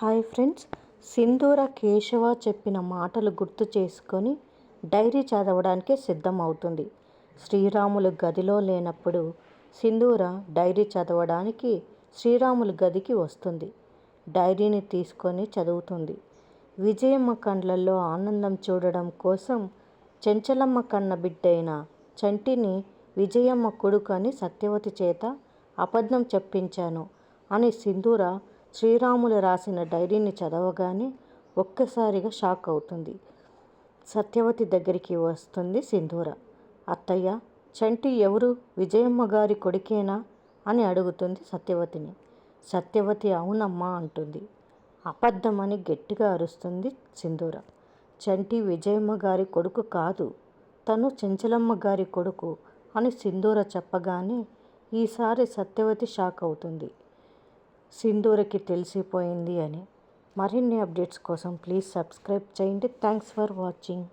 Hi friends సింధూర కేశవ చెప్పిన మాటలు గుర్తు చేసుకొని డైరీ చదవడానికి సిద్ధమవుతుంది. శ్రీరాములు గదిలో లేనప్పుడు సింధూర డైరీ చదవడానికి శ్రీరాములు గదికి వస్తుంది. డైరీని తీసుకొని చదువుతుంది. విజయమ్మ కండ్లల్లో ఆనందం చూడడం కోసం చెంచలమ్మ కన్న బిడ్డైన చంటిని విజయమ్మ కొడుకు అని సత్యవతి చేత అబద్ధం చెప్పించాను అని సింధూర శ్రీరాములు రాసిన డైరీని చదవగానే ఒక్కసారిగా షాక్ అవుతుంది. సత్యవతి దగ్గరికి వస్తుంది సింధూర. అత్తయ్య చంటి ఎవరు? విజయమ్మ గారి కొడుకేనా? అని అడుగుతుంది సత్యవతిని. సత్యవతి అవునమ్మా అంటుంది. అబద్ధమని గట్టిగా అరుస్తుంది సింధూర. చంటి విజయమ్మ గారి కొడుకు కాదు. తను చెంచలమ్మ గారి కొడుకు అని సింధూర చెప్పగానే ఈసారి సత్యవతి షాక్ అవుతుంది. సింధూరకి తెలిసిపోయింది అని. మరిన్ని అప్డేట్స్ కోసం ప్లీజ్ సబ్స్క్రైబ్ చేయండి. Thanks for watching.